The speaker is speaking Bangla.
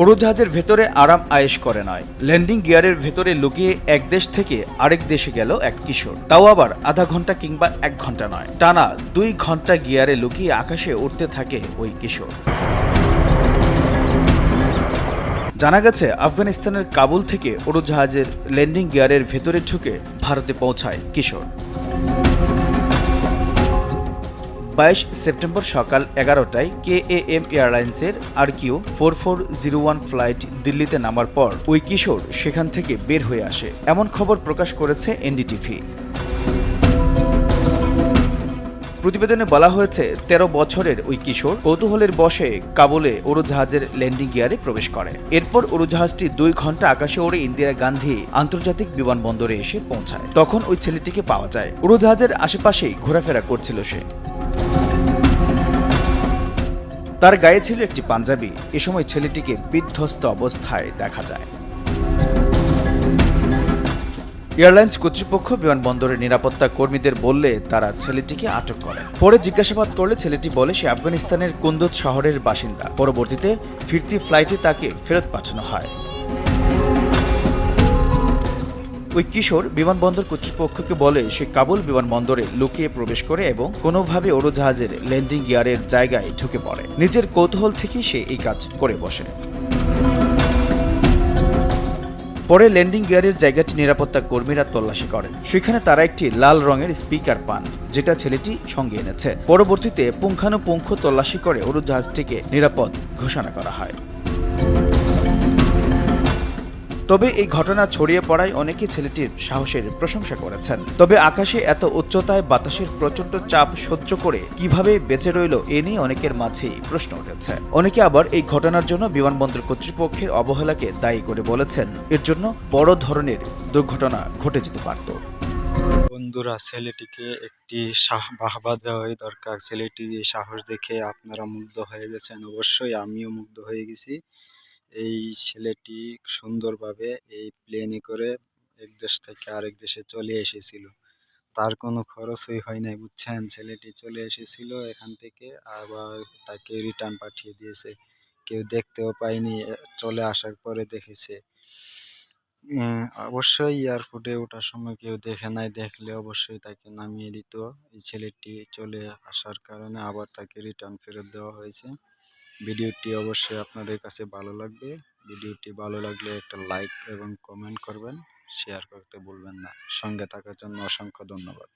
উড়োজাহাজের ভেতরে আরাম আয়েশ করে নয়। ল্যান্ডিং গিয়ারের ভেতরে লুকিয়ে এক দেশ থেকে আরেক দেশে গেল এক কিশোর। তাও আবার আধা ঘণ্টা কিংবা এক ঘণ্টা নয়। টানা দুই ঘণ্টা গিয়ারে লুকিয়ে আকাশে উঠতে থাকে ওই কিশোর। জানা গেছে, আফগানিস্তানের কাবুল থেকে উড়োজাহাজের ল্যান্ডিং গিয়ারের ভেতরে ঢুকে ভারতে পৌঁছায় কিশোর। বাইশ সেপ্টেম্বর সকাল এগারোটায় কে এ এম এয়ারলাইন্সের R Q four four zero one flight দিল্লিতে নামার পর ওই কিশোর সেখান থেকে বের হয়ে আসে, এমন খবর প্রকাশ করেছে এনডিটিভি। প্রতিবেদনে বলা হয়েছে, তেরো বছরের ওই কিশোর কৌতূহলের বশে কাবুলে উড়োজাহাজের ল্যান্ডিং গিয়ারে প্রবেশ করে। এরপর উড়োজাহাজটি দুই ঘণ্টা আকাশে ওড়ে ইন্দিরা গান্ধী আন্তর্জাতিক বিমানবন্দরে এসে পৌঁছায়। তখন ওই ছেলেটিকে পাওয়া যায়। উড়োজাহাজের আশেপাশেই ঘোরাফেরা করছিল সে। তার গায়ে ছিল একটি পাঞ্জাবি। এ সময় ছেলেটিকে বিধ্বস্ত অবস্থায় দেখা যায়। এয়ারলাইন্স কর্তৃপক্ষ বিমানবন্দরের নিরাপত্তা কর্মীদের বললে তারা ছেলেটিকে আটক করে পরে জিজ্ঞাসাবাদ করলে ছেলেটি বলে, সে আফগানিস্তানের কুন্দত শহরের বাসিন্দা। পরবর্তীতে ফিরতি ফ্লাইটে তাকে ফেরত পাঠানো হয়। ওই কিশোর বিমানবন্দর কর্তৃপক্ষকে বলে সে কাবুল বিমানবন্দরে লুকিয়ে প্রবেশ করে এবং কোনোভাবে উড়োজাহাজের ল্যান্ডিং গিয়ারের জায়গায় ঢুকে পড়ে। নিজের কৌতূহল থেকেই সে এই কাজ করে বসে। পরে ল্যান্ডিং গিয়ারের জায়গাটি নিরাপত্তা কর্মীরা তল্লাশি করেন। সেখানে তারা একটি লাল রঙের স্পিকার পান, যেটা ছেলেটি সঙ্গে এনেছে। পরবর্তীতে পুঙ্খানুপুঙ্খ তল্লাশি করে উড়োজাহাজটিকে নিরাপদ ঘোষণা করা হয়। তবে এই ঘটনা ছড়িয়ে পড়ায় অনেকে ছেলেটির সাহসের প্রশংসা করেছেন। তবে আকাশে এত উচ্চতায় বাতাসের প্রচণ্ড চাপ সহ্য করে কীভাবে বেঁচে রইল এ নিয়ে অনেকের মাঝেই প্রশ্ন উঠেছে। অনেকে আবার এই ঘটনার জন্য বিমানবন্দর কর্তৃপক্ষের অবহেলাকে দায়ী করে বলেছেন। এর জন্য বড় ধরনের দুর্ঘটনা ঘটে যেতে পারত। বন্ধুরা, ছেলেটিকে একটি বাহবা দেওয়াই দরকার। ছেলেটি সাহস দেখে আপনারা মুগ্ধ হয়ে গেছেন। অবশ্যই আমিও মুগ্ধ হয়ে গেছি। এই ছেলেটি সুন্দরভাবে এই প্লেনে করে এক দেশ থেকে আরেক দেশে চলে এসেছিল। তার কোনো খরচই হয় নাই, বুঝছেন? ছেলেটি চলে এসেছিল এখান থেকে, আবার তাকে রিটার্ন পাঠিয়ে দিয়েছে। কেউ দেখতেও পায়নি চলে আসার পরে দেখেছে। অবশ্যই এয়ারপোর্টে ওঠার সময় কেউ দেখে নাই, দেখলে অবশ্যই তাকে নামিয়ে দিত। এই ছেলেটি চলে আসার কারণে আবার তাকে রিটার্ন ফেরত দেওয়া হয়েছে। ভিডিওটি অবশ্যই আপনাদের কাছে ভালো লাগবে। ভিডিওটি ভালো লাগলে একটা লাইক এবং কমেন্ট করবেন। শেয়ার করতে ভুলবেন না। সঙ্গে থাকার জন্য অসংখ্য ধন্যবাদ।